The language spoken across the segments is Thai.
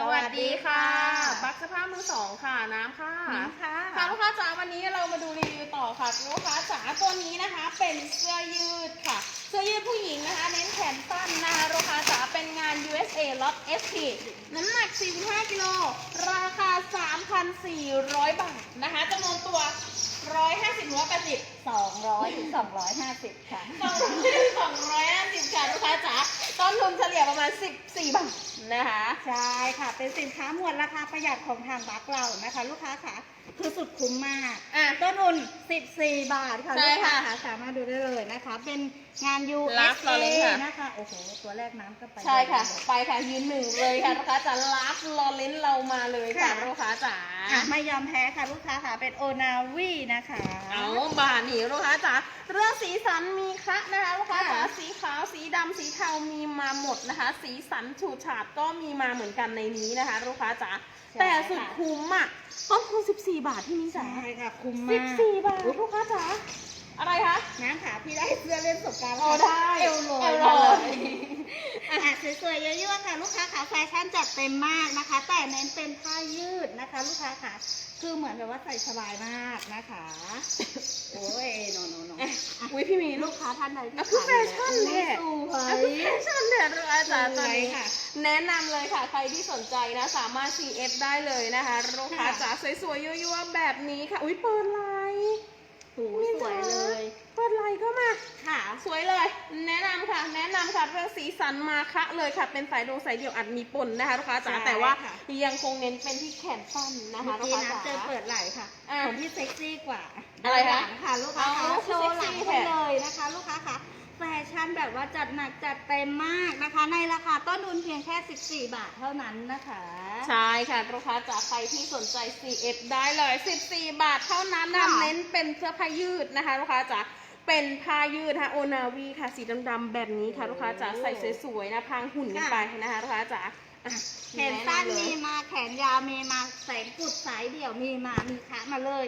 สวัสดีค่ะสวัสดีค่ะ บักสภาพมือสองค่ะ น้ำค่ะน้ำค่ะค่ะลูกค้าจ๋าวันนี้เรามาดูรีวิวต่อค่ะลูกค้าจ๋าตัวนี้นะคะ เป็นเสื้อยืดค่ะ เสื้อยืดผู้หญิงนะคะ เน้นแขนสั้นนะคะลูกค้าจ๋าเป็นงาน USA Lot SP น้ำหนัก 45 กิโล ราคา 3,400 บาทนะคะจำนวนตัว 150หรือว่า80สองร้อยถึงสองร้อยห้าสิบค่ะสองร้อยสองร้อยห้าสิบค่ะลูกค้าจ๋าต้นทุนเฉลี่ยประมาณ 14 บาทนะคะ ใช่ค่ะ เป็นสินค้าหมวดราคาประหยัดของทางบักเรานะคะ ลูกค้าค่ะ คือสุดคุ้มมาก อะ ต้นทุน 14 บาทค่ะใช่ลูกค้าค่ะสามารถดูได้เลยนะคะ เป็นงาน Last USA Lawrence ค่ะ นะคะ โอ้โห ตัวแรกน้ำก็ไปใช่ค่ะเลยไปค่ะยืนหนึ่งเลยค่ะลูกค้าจ๋าลาฟลอเรนเรามาเลยค่ะค่ะลูกค้าจ๋า อะไม่ยอมแพ้ค่ะลูกค้าค่ะ เป็นโอนาวีนะคะ เอาบาทนี่ลูกค้าจ๋าเรื่องสีสันมีคะนะคะลูกค้าจ๋าค่ะสีขาวสีดำสีเทามีมาหมดนะคะ สีสันฉูดฉาดก็มีมาเหมือนกันในนี้นะคะ ลูกค้าจ๋าแต่สุดคุ้มอะต้นทุน14 บาทที่นี้จ๋าใช่ค่ะคุ้มมาก14 บาทลูกค้าจ๋าอะไรคะน้ำค่ะพี่ได้เสื้อเล่นสงกรารโอ้ได้เอวลอยเอวลมาอยเลยอะสวยๆเยอะๆค่ะลูกค้าค่ะแฟชั่นจัดเต็มมากนะคะ แต่เน้นเป็นผ้ายืดนะคะ ลูกค้าค่ะคือเหมือนแบบว่าใส่สบายมากนะคะ โอ้ยโนโนโนอะอุ้ยพี่หมีลูลูกกค้าท่านใดที่อะคือแฟชั่นเนี่ยสวอะยคือแฟชั่นเนี่ยลูกค้าจ๋าตอนนี้สวยค่ะ แนะนำเลยค่ะใครที่สนใจนะ สามารถ CF ได้เลยนะคะลูกค้าค่ะจ๋าสวยๆยั่วๆแบบนี้ค่ะ อุ้ยเปิดไลน์โอ้ยสวยเลย เปิดไลน์ก็มาค่ะ สวยเลย แนะนำค่ะ แนะนำค่ะเรื่องสีสันมาคะเลยค่ะ เป็นสายดวงสายเดี่ยวอัดมีปนนะคะลูกค้าจ๋าใช่แต่ว่าค่ะ ยังคงเน้นเป็นที่แขนสั้นนะคะเมื่อลูกกี้ค้านะจ๋า เจอเปิดไหล่ค่ะอะของพี่เซ็กซี่กว่าอะไรคะด้านหลังค่ะลูกค้าเอาค่ะโชว์หลังเซ็กซี่ไปแท้เลยนะคะ ลูกค้าค่ะ แฟชั่นแบบว่าจัดหนักจัดเต็มมากนะคะ ในราคาต้นทุนเพียงแค่ 14 บาทเท่านั้นนะคะ ใช่ค่ะลูกค้าจ๋าใครที่สนใจ CF ได้เลย 14 บาทเท่านั้นนะค่ะเน้นเป็นเสื้อผ้ายืดนะคะลูกค้าจ๋าเป็นผ้ายืดนะคะโอนาวีค่ะสีดำๆแบบนี้ค่ะลูกค้าจ๋าใส่สวยๆนะพรางหุ่นกันไปนะคะลูกค้าจ๋าอะแขนสั้นแะำเลยมีมาแขนยาวมีมาแสงกุดสายเดี่ยวมีมามีค้ามาเลย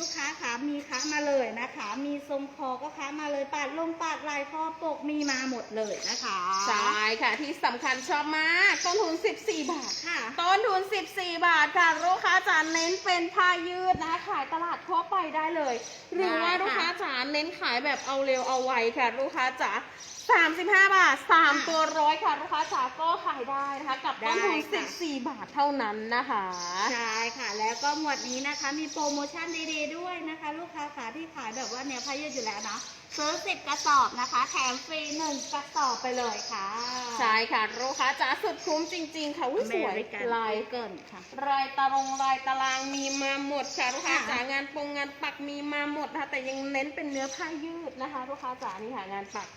ลูกค้าขามีค้ามาเลยนะคะ มีทรงคอก็ค้ามาเลยปาดลงปาดลายคอปกมีมาหมดเลยนะคะใช่ค่ะที่สำคัญชอบมากต้นทุน 14 บาทค่ะ ต้นทุน 14 บาทค่ะลูกค้าจ๋าเน้นเป็นผ้ายืดนะคะขายตลาดทั่วไปได้เลย หรือว่าได้ค่ะลูกค้าจ๋าเน้นขายแบบเอาเร็วเอาไวค่ะ ลูกค้าจ๋า35 บาท 3 ตัวร้อยค่ะลูกค้าจ๋าก็ขายได้นะคะกับต้นทุนได้ค่ะ14 บาทเท่านั้นนะคะ ใช่ค่ะ แล้วก็หมวดนี้นะคะมีโปรโมชั่นดีๆด้วยนะคะ ลูกค้าขาที่ขายแบบว่าแนวพายืดอยู่แล้วเนาะซื้อสิบกระสอบนะคะ แถมฟรีหนึ่งกระสอบไปเลยค่ะ ใช่ค่ะลูกค้าจ๋าสุดคุ้มจริง ๆ ค่ะอุ๊ยสวย American ลายเกินค่ะรายตารางรายตารางมีมาหมดค่ะลูกค้าค่ะจ๋างานปงงานปักมีมาหมดนะคะแต่ยังเน้นเป็นเนื้อผ้ายืดนะคะลูกค้าจ๋านี่ค่ะงานปัก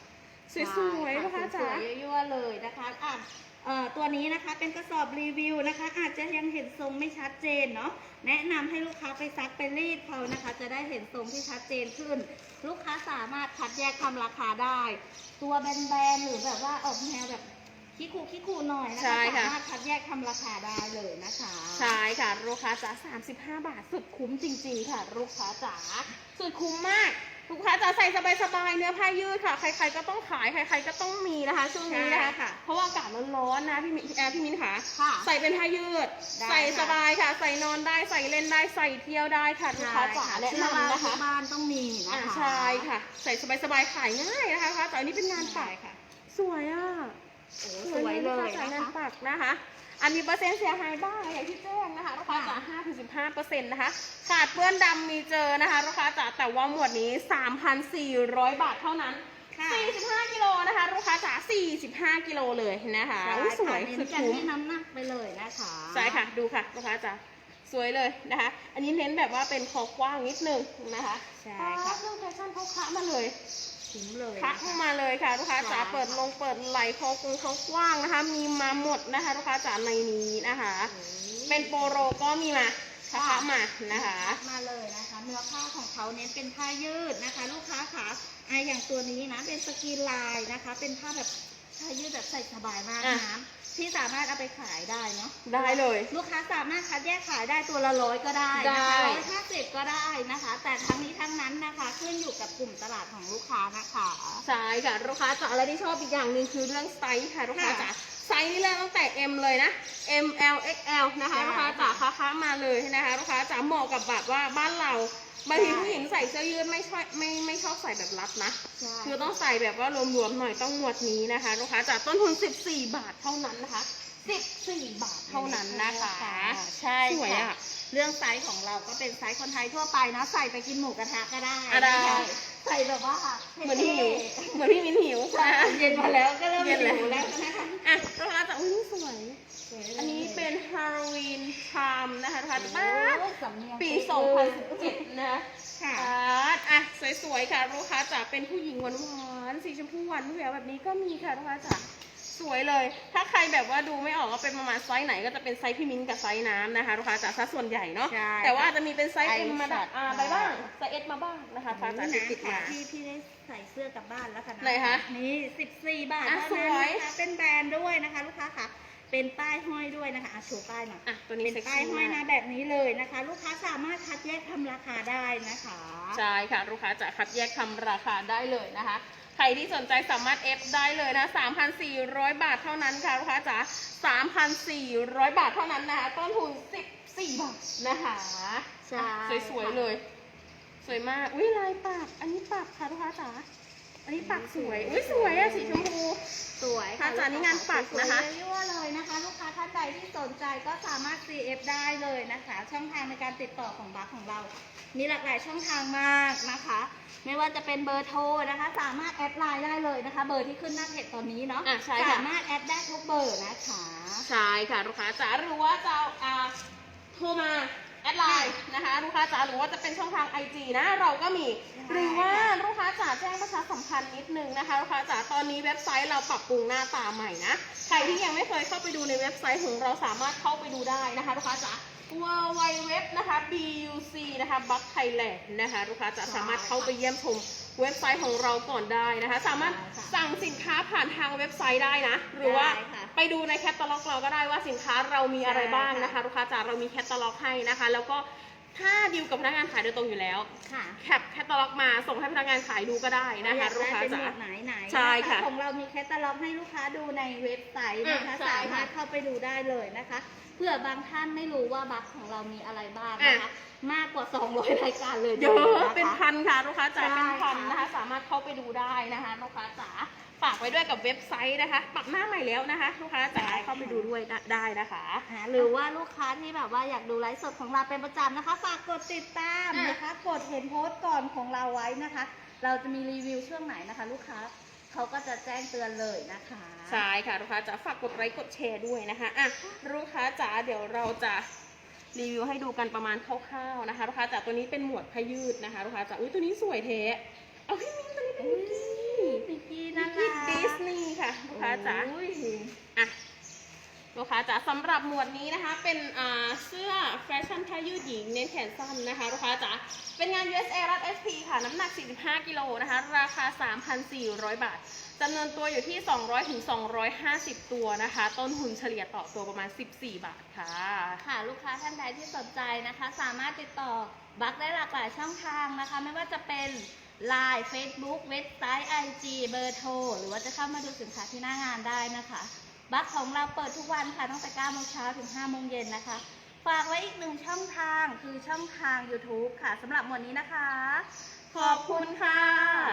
สวยๆลูกค้าสจ๋าวยๆยั่วๆเลยนะคะอะเอ่อ ตัวนี้นะคะเป็นกระสอบรีวิวนะคะ อาจจะยังเห็นทรงไม่ชัดเจนเนาะแนะนำให้ลูกค้าไปซักไปรีดเขานะคะ จะได้เห็นทรงที่ชัดเจนขึ้น ลูกค้าสามารถคัดแยกทำราคาได้ ตัวแบนๆหรือแบบว่าออกแนวแบบขี้คูขี้คูหน่อยนะใช่คะค่ะสามารถคัดแยกทำราคาได้เลยนะคะ ใช่ค่ะ ลูกค้าจ๋า35 บาท สุดคุ้มจริง ๆ ค่ะ ลูกค้าจ๋า สุดคุ้มมาก ลูกค้าจ๋าใส่สบายๆเนื้อผ้ายืดค่ะ ใครๆก็ต้องขายใคร ๆก็ต้องมีนะคะ ช่วงนี้นะคะใช่ค่ะเพราะว่าอากาศร้อนๆนะพี่มิแอร์พี่มินค่ะค่ะ ใส่เป็นผ้ายืดได้ใส่ค่ะสบายค่ะ ใส่นอนได้ใส่เล่นได้ใส่เที่ยวได้ค่ะลูกค้าจ๋าแนะเชื่อว่านำนะคะที่บ้านต้องมีนะอ่าคะใช่ค่ะ ใส่สบายๆขายง่ายนะคะแต่อันนี้เป็นงานปักใช่ค่ะ สวยอะโอ้สวยเลยจ่ายนะงานคะปักนะคะ อันนี้เปอร์เซ็นต์เสียหายบ้างอย่างที่แจ้งนะคะลูกค้าจ๋าค่ะ5ถึง15เปอร์เซ็นต์นะคะขาดเปื้อนดำมีเจอนะคะลูกค้าจ๋าแต่ว่าหมวดนี้3,400บาทเท่านั้นค่ะ45กิโลนะคะลูกค้าจ๋า45กิโลเลยนะคะใช่อุ๊ยสวยค่ะเน้สุนดกันคุ้มที่น้ำหนักไปเลยนะคะใช่ค่ะดูค่ะลูกค้าจ๋าสวยเลยนะคะ อันนี้เน้นแบบว่าเป็นคอกว้างนิดนึงนะคะใช่อ๋อค่ะเครื่องแฟชั่นเขาคะมาเลย คุ้มเลยคะนะคะมาเลยค่ะ ลูกค้าจ๋าใช่เปิดลงเปิดไหลคอกงเขากว้างนะคะ มีมาหมดนะคะ ลูกค้าจ๋าในนี้นะคะ เป็นโปโรก็มีมาคะคะมานะคะมาเลยนะคะ เนื้อผ้าของเขาเน้นเป็นผ้ายืดนะคะ ลูกค้าขาอะอย่างตัวนี้นะเป็นสกรีนลายนะคะ เป็นผ้าแบบผ้ายืดแบบใส่สบายมากอะนะ ที่สามารถเอาไปขายได้เนาะได้เลย ลูกค้าสามารถคัดแยกขายได้ตัวละร้อยก็ได้นะคะได้ร้อยห้าสิบก็ได้นะคะ แต่ทั้งนี้ทั้งนั้นนะคะขึ้นอยู่กับกลุ่มตลาดของลูกค้านะคะ ใช่ค่ะลูกค้าจ๋าอะไรที่ชอบอีกอย่างหนึ่งคือเรื่องไซส์ค่ะลูกค้าจ๋า ไซส์นี่เริ่มตั้งแต่ M เลยนะ M L X L นะคะใช่ลูกค้าจ๋าค้าค้ามาเลยนะคะลูกค้าจ๋าเหมาะกับแบบว่าบ้านเราบางทีใช่ผู้หญิงใส่เสื้อยืดไม่ชอบไม่ไม่ชอบใส่แบบรัดนะใช่คือต้องใส่แบบว่ารวมๆหน่อยต้องหมวดนี้นะคะลูกค้าจากต้นทุน 14 บาทเท่านั้นนะคะ 14 บาทเท่านั้นนะคะใช่สวยค่ะอะ เรื่องไซส์ของเราก็เป็นไซส์คนไทยทั่วไปนะ ใส่ไปกินหมูกระทะก็ได้อะได้นะคะใส่แบบว่าเหมือนหิวเหมือนพี่มินหิวใช่เย็นมาแล้วก็เริ่มเย็นแล้วหิวแล้วนะคะอะลูกค้าจากอุ้ยนี่สวยอันนี้เป็นฮาโลวีนชามนะคะลูกค้าจ๋าโอ้สำเนียงปีเป๊ะเลย2017 นะค่ะอะ สวยๆ ค่ะ ลูกค้าจ๋าเป็นผู้หญิงหวานๆ สีชมพูหวานแหววแบบนี้ก็มีค่ะ ลูกค้าจ๋า สวยเลย ถ้าใครแบบว่าดูไม่ออกว่าเป็นประมาณไซส์ไหนก็จะเป็นไซส์พี่มิ้นกับไซส์น้ำนะคะลูกค้าจ๋าซะส่วนใหญ่เนาะ ใช่แต่ว่าจะมีเป็นไซส์ไอเอ็มมาดัสักตว์ อ่าไปบ้าง ไซส์เอสมาบ้างนะคะฟ้าจ๋านี่ติดนะติดๆมาพี่พี่ได้ใส่เสื้อกลับบ้านแล้วค่ะไหนคะ นี่สิบสี่บาทอะเท่านั้นสวยนะคะเป็นแบรนด์ด้วยนะคะ ลูกค้าค่ะ เป็นป้ายห้อยด้วยนะคะอะโชว์ป้ายหน่อยอะตัวนี้เป็นเซ็กป้ายซี่ห้อยมานะกแบบนี้เลยนะคะ ลูกค้าสามารถคัดแยกทำราคาได้นะคะ ใช่ค่ะ ลูกค้าจะคัดแยกทำราคาได้เลยนะคะ ใครที่สนใจสามารถเอฟได้เลยนะ 3,400 บาทเท่านั้นค่ะลูกค้าจ๋า3,400 บาทเท่านั้นนะคะต้นทุน 14 บาทนะคะใช่อะสวยๆเลย สวยมากอุ้ยลายปาก อันนี้ปากค่ะลูกค้าจ๋า อันนี้ปากสวย อุ้ยสวยอะสีชมพูสวยค่ะจ๋านี่งานปักนะคะสวยๆยั่วๆเลยนะคะ ลูกค้าท่านใดที่สนใจก็สามารถ CF ได้เลยนะคะ ช่องทางในการติดต่อของบัคของเรา มีหลากหลายช่องทางมากนะคะ ไม่ว่าจะเป็นเบอร์โทรนะคะ สามารถแอดไลน์ได้เลยนะคะ เบอร์ที่ขึ้นหน้าเพจตอนนี้เนาะอะใช่ค่ะ สามารถแอดได้ทุกเบอร์นะคะ ใช่ค่ะลูกค้าจ๋าหรือว่าจะเอาอ่าโทรมา แอดไลน์นะคะ ลูกค้าจ๋าหรือว่าจะเป็นช่องทาง IG นะเราก็มีใช่หรือว่าลูกค้าจ๋าแจ้งประชาสัมพันธ์นิดนึงนะคะ ลูกค้าจ๋าตอนนี้เว็บไซต์เราปรับปรุงหน้าตาใหม่นะ ใครที่ยังไม่เคยเข้าไปดูในเว็บไซต์ของเราสามารถเข้าไปดูได้นะคะ ลูกค้าจ๋า w w w นะคะ buc นะคะ buck thailand นะคะ ลูกค้าจะสามารถเข้าไปเยี่ยมชมเว็บไซต์ของเราก่อนได้นะคะ สามารถสั่งสินค้าผ่านทางเว็บไซต์ได้นะ หรือว่าได้ค่ะไปดูในแคตตาล็อกเราก็ได้ว่าสินค้าเรามีอะไรบ้างนะคะลูกค้าจ๋าเรามีแคตตาล็อกให้นะคะ แล้วก็ถ้าดีลกับพนักงานขายโดยตรงอยู่แล้วค่ะ แคปแคตตาล็อกมาส่งให้พนักงานขายดูก็ได้นะคะอยกลูกได้ค้าเป็นหจ๋ามวดไหนไหนใช่ค่ะของเรามีแคตตาล็อกให้ลูกค้าดูในเว็บไซต์นะคะอะใช่สามารถเข้าไปดูได้เลยนะคะเผื่อบางท่านไม่รู้ว่าบัคของเรามีอะไรบ้างอะนะคะมากกว่า 200 รายการเลยเยอะนะคะเป็นพันค่ะลูกค้าจ๋าใช่เป็นพันค่ะนะคะ สามารถเข้าไปดูได้นะคะลูกค้าจ๋า ฝากไว้ด้วยกับเว็บไซต์นะคะ ปรับหน้าใหม่แล้วนะคะลูกค้าจ๋าเข้าไปดูด้วยได้นะคะ อ่าหรือว่าลูกค้าที่แบบว่าอยากดูไลฟ์สดของเราเป็นประจำนะคะ ฝากกดติดตามอะนะคะ กดเห็นโพสต์ก่อนของเราไว้นะคะ เราจะมีรีวิวช่วงไหนนะคะ ลูกค้าเขาก็จะแจ้งเตือนเลยนะคะ ใช่ค่ะลูกค้าจ๋าฝากกดไลค์กดแชร์ด้วยนะคะอะลูกค้าจ๋าเดี๋ยวเราจะรีวิวให้ดูกันประมาณคร่าวๆนะคะลูกค้าจ๋าตัวนี้เป็นหมวดผ้ายืดนะคะลูกค้าจ๋าอุ้ยตัวนี้สวยเทเอาพี่มิ้นตัวนี้เป็นมิกกี้ มิกกี้มิน่ากรักี้กดิสนีย์ค่ะลูกค้าจ๋าอุ้ยอะลูกค้าจ๋าสำหรับหมวดนี้นะคะ เป็นอ่าเสื้อแฟชั่นผ้ายืดหญิงเน้นแขนสั้นนะคะลูกค้าจ๋าเป็นงาน USA รัด SP ค่ะ น้ำหนัก 45 กิโลนะคะ ราคา 3,400 บาทจำนวนตัวอยู่ที่ 200ถึง250 ตัวนะคะ ต้นทุนเฉลี่ยต่อตัวประมาณ 14 บาทค่ะ ค่ะ ลูกค้าท่านใดที่สนใจนะคะ สามารถติดต่อบัคได้หลากหลายช่องทางนะคะ ไม่ว่าจะเป็น l ล n e Facebook เว็บไซต์ไอจีเบอร์โทร หรือว่าจะเข้ามาดูสินค้าที่หน้างานได้นะคะ บัคของเราเปิดทุกวันค่ะตั้งแต่9โมงเช้าถึง5โมงเย็นนะคะ ฝากไว้อีกหนึ่งช่องทางคือช่องทาง YouTube ค่ะสำหรับวันนี้นะคะ ขอบคุณค่ะ